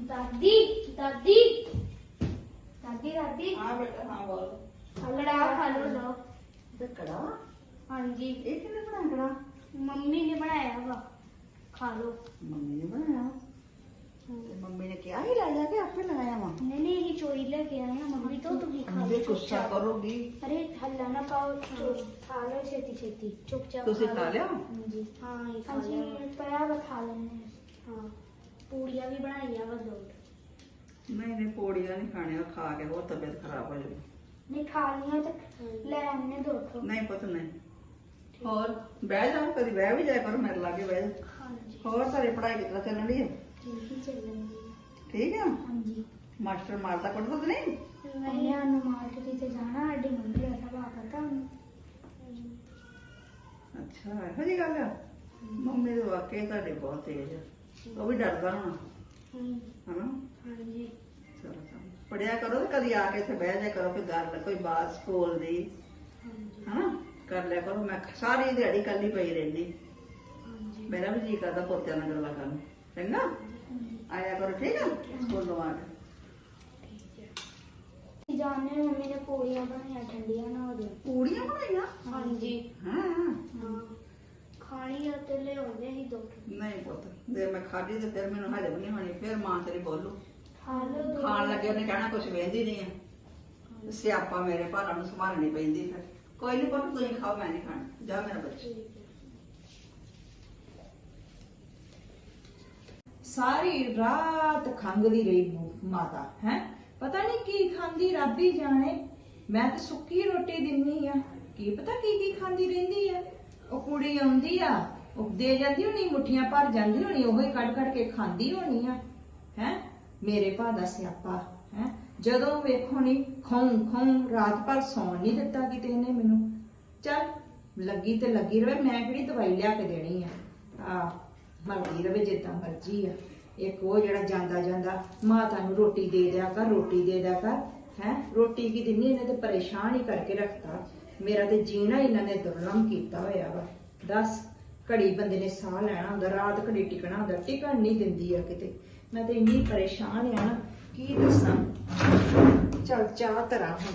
ਦਾਦੀ ਦਾਦੀ। ਦਾਦੀ ਦਾਦੀ। ਹਾਂ ਬੇਟਾ ਹਾਂ ਬੋਲ। ਹਲੜਾ ਖਾ ਲੋ ਲੋ ਤੇ ਕੜਾ ਹਾਂਜੀ। ਇਹ ਕਿਹਨੇ ਬਣਾਇਆ? ਕੜਾ ਮੰਮੀ ਨੇ ਬਣਾਇਆ ਵਾ। ਖਾ ਲੋ ਮੰਮੀ ਨੇ ਬਣਾਇਆ? ਤੇ ਮੰਮੀ ਨੇ ਕਿਹਾ ਹੀ ਲੈ ਜਾ ਕੇ ਆਪੇ ਲਗਾਇਆ ਵਾ ਨਹੀਂ ਨਹੀਂ ਇਹ ਚੋਰੀ ਲੈ ਕੇ ਆਏ ਆ। ਮੰਮੀ ਤੋਂ ਤੁਸੀਂ ਖਾ ਮੁੰਡੇ ਲੋ ਗੁੱਸਾ ਕਰੋਗੀ। ਅਰੇ ਹੱਲਾ ਨਾ ਪਾਓ ਚੁੱਪ ਖਾ ਲੋ ਛੇਤੀ ਛੇਤੀ। ਚੁੱਪਚਾਪ ਤੁਸੀਂ ਲਓ। ਖਾ ਲਿਆ ਹਾਂਜੀ। ਹਾਂ ਇਹ ਖਾ ਲਿਆ ਪਿਆ ਵਾ ਖਾ ਲੈਣੇ ਹਾਂ। ਪੂੜੀਆਂ ਵੀ ਬਣਾਈਆਂ ਵਾ ਦੋ। ਨਹੀਂ ਨਹੀਂ ਪੋੜੀਆਂ ਨਹੀਂ ਖਾਣੀਆਂ ਖਾ ਕੇ ਹੋਰ ਤਬੀਅਤ ਖਰਾਬ ਹੋ ਜਾਊਗੀ। ਨਹੀਂ ਖਾ ਲੀਆਂ ਤਾਂ ਲੈ ਆਨੇ ਦੋ ਠੋ ਨਹੀਂ ਪੁੱਤ ਨਹੀਂ। ਹੋਰ ਬਹਿ ਜਾ ਕਦੀ ਬਹਿ ਵੀ ਜਾਇਆ ਕਰੋ ਮੇਰੇ ਲਾਗੇ ਬਹਿ ਜਾ। ਹਾਂਜੀ। ਹੋਰ ਤੁਹਾਡੀ ਪੜ੍ਹਾਈ ਕਿੱਦਾਂ ਚੱਲਣ ਦੀ ਹੈ ਠੀਕ ਹੀ ਚੱਲਣਗੇ ਠੀਕ ਆ? ਹਾਂਜੀ। ਮਾਸਟਰ ਮਾਰਦਾ ਕੁੱਟਦਾ ਤਾਂ ਨਹੀਂ? ਨਹੀਂ ਨੂੰ ਮਾਰਕੀਟ ਤੇ ਜਾਣਾ ਸਾਡੀ ਮੰਮੀ ਦਾ ਪਤਾ ਉਹਨੂੰ। ਅੱਛਾ ਇਹੋ ਜਿਹੀ ਗੱਲ ਆ? ਮੰਮੀ ਦੇ ਵਾਕਈ ਤੁਹਾਡੇ ਬਹੁਤ ਤੇਜ਼ ਆ। ਉਹ ਵੀ ਡਰਦਾ ਹੋਣਾ। ਹਮ, ਹਨਾ ਹਾਂਜੀ। ਚਲੋ ਚਲੋ। ਪੜਿਆ ਕਰੋ ਤੇ ਕਦੀ ਆ ਕੇ ਇੱਥੇ ਬਹਿ ਜਾ ਕਰੋ ਕੋਈ ਗੱਲ ਕੋਈ ਬਾਤ ਸਕੂਲ ਦੀ। ਹਾਂਜੀ। ਹਨਾ? ਕਰ ਲਿਆ ਕਰੋ। ਮੈਂ ਸਾਰੀ ਦਿਹਾੜੀ ਕੱਲੀ ਪਈ ਰਹਿੰਦੀ। ਹਾਂਜੀ। ਮੇਰਾ ਵੀ ਜੀ ਕਰਦਾ ਪੋਤਿਆਂ ਨਾਲ ਗੱਲਾਂ ਕਰਨ। ਚੰਗਾ? ਆਇਆ ਕਰੋ ਠੀਕ ਆ? ਸਕੂਲੋਂ ਆ ਕੇ। ਜਾਣੇ ਮੰਮੀ ਨੇ ਪੂੜੀਆਂ ਬਣਾਈਆਂ ਠੰਡੀਆਂ ਨਾ ਹੋ ਜਾਣ ਪੂੜੀਆਂ ਬਣਾਈਆਂ? ਹਾਂਜੀ। ਹਾਂ। ਹਾਂ। ਖਾਣੀ ਆ ਤੇ ਲਿਆਉਂਦੇ ਹੀ ਦੋ ਨਹੀਂ ਪੁੱਤ ਜੇ ਮੈਂ ਖਾਧੀ ਤੇ ਫਿਰ ਮੈਨੂੰ ਹਜਮ ਨਹੀਂ ਹੋਣੀ ਫਿਰ ਮਾਂ ਤੇਰੀ ਬੋਲੂ। ਦੋ ਖਾਣ ਲੱਗੇ ਉਹਨੇ ਕਹਿਣਾ ਕੁਝ ਵੇਂਦੀ ਨਹੀਂ ਆ। ਸਿਆਪਾ ਮੇਰੇ ਭਾਰਾਂ ਨੂੰ ਸੰਭਾਲਣੀ ਪੈਂਦੀ ਫਿਰ। ਕੋਈ ਨਹੀਂ ਪੁੱਤ ਤੁਸੀਂ ਖਾਓ ਮੈਂ ਨਹੀਂ ਖਾਣਾ। ਜਾ ਮੇਰਾ ਬੱਚਾ। ਠੀਕ ਹੈ। ਸਾਰੀ ਰਾਤ ਖੰਗਦੀ ਰਹੀ ਮੂ- ਮਾਤਾ ਹੈ? ਪਤਾ ਨਹੀਂ ਕੀ ਖਾਂਦੀ ਰੱਬ ਹੀ ਜਾਣੇ। ਮੈਂ ਤਾਂ ਸੁੱਕੀ ਰੋਟੀ ਦਿੰਨੀ ਆ। ਕੀ ਪਤਾ ਕੀ ਕੀ ਖਾਂਦੀ ਰਹਿੰਦੀ ਆ? ਉਹ ਕੁੜੀ ਆਉਂਦੀ ਆ, ਉਹ ਦੇ ਜਾਂਦੀ ਹੋਣੀ, ਮੁੱਠੀਆਂ ਭਰ ਜਾਂਦੀ ਹੋਣੀ, ਉਹ ਕੱਢ ਕੱਢ ਕੇ ਖਾਂਦੀ ਹੋਣੀ ਆ। ਹੈ? ਮੇਰੇ ਭਾ ਦਾ ਸਿਆਪਾ, ਹੈ? ਜਦੋਂ ਵੇਖੋ ਨਹੀਂ ਖੌਂ ਖੌਂ, ਰਾਤ ਭਰ ਸੌਣ ਨਹੀਂ ਦਿੱਤਾ ਕਿਤੇ ਇਹਨੇ ਮੈਨੂੰ। ਚੱਲ, ਲੱਗੀ ਤੇ ਲੱਗੀ ਰਵੇ, ਮੈਂ ਕਿਹੜੀ ਦਵਾਈ ਲਿਆ ਕੇ ਦੇਣੀ ਆ? ਆ ਮਰਦੀ ਰਵੇ, ਜਿੱਦਾਂ ਮਰਜ਼ੀ ਆ। ਇੱਕ ਉਹ ਜਿਹੜਾ ਜਾਂਦਾ ਜਾਂਦਾ, ਮਾਤਾ ਨੂੰ ਰੋਟੀ ਦੇ ਦਿਆ ਕਰ, ਰੋਟੀ ਦੇ ਦਿਆ ਕਰ, ਹੈ? ਰੋਟੀ ਕੀ ਦਿੰਨੀ ਇਹਨੇ ਤੇ ਪਰੇਸ਼ਾਨ ਹੀ ਕਰਕੇ ਰੱਖਤਾ। ਮੇਰਾ ਤੇ ਜੀਣਾ ਇਹਨਾਂ ਨੇ ਦੁਰਲਮ ਕੀਤਾ ਹੋਇਆ ਵਾ। ਦੱਸ ਘੜੀ ਬੰਦੇ ਨੇ ਸਾਹ ਲੈਣਾ ਹੁੰਦਾ ਰਾਤ ਘੜੀ ਟਿਕਣਾ ਹੁੰਦਾ ਟਿਕਣ ਨਹੀਂ ਦਿੰਦੀ ਆ ਕਿਤੇ। ਮੈਂ ਤੇ ਇੰਨੀ ਪਰੇਸ਼ਾਨ ਆ ਨਾ ਕੀ ਦੱਸਾਂ? ਚਲ ਚਾਹ ਤਰਾ ਹੁਣ।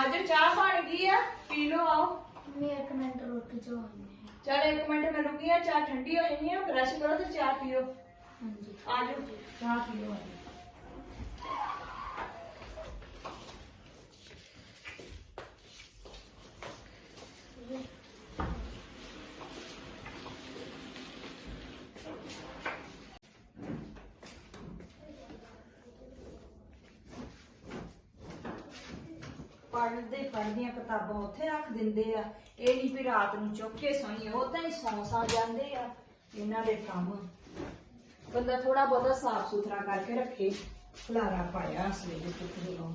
ਅੱਜ ਚਾਹ ਬਣ ਗਈ ਆ ਪੀ ਲਓ ਆਓ। ਮੰਮੀ ਇੱਕ ਮਿੰਟ ਰੋਟੀ ਚਵਾਉਣੀ ਹੈ। ਚਲ ਇੱਕ ਮਿੰਟ ਮੈਂ ਰੁਕੀ ਆ ਚਾਹ ਠੰਡੀ ਹੋ ਜਾਣੀ ਆ ਬ੍ਰਸ਼ ਕਰੋ ਤੇ ਚਾਹ ਪੀਓ। ਹਾਂਜੀ, ਆ ਜਾਓ ਚਾਹ ਪੀਓ ਪੜ੍ਹਦੇ ਪੜ੍ਹਦੀਆਂ ਕਿਤਾਬਾਂ ਉੱਥੇ ਰੱਖ ਦਿੰਦੇ ਆ। ਇਹ ਨਹੀਂ ਵੀ ਰਾਤ ਨੂੰ ਚੁੱਕ ਕੇ ਸੋਣੀ ਉਦਾਂ ਹੀ ਸੌਂ ਸੌਂ ਜਾਂਦੇ ਆ। ਇਹਨਾਂ ਦੇ ਕੰਮ। ਬੰਦਾ ਥੋੜਾ ਬਹੁਤਾ ਸਾਫ਼ ਸੁਥਰਾ ਕਰਕੇ ਰੱਖੇ ਖਲਾਰਾ ਪਾਇਆ ਸਵੇਰੇ ਕੁੱਤੇ ਨੂੰ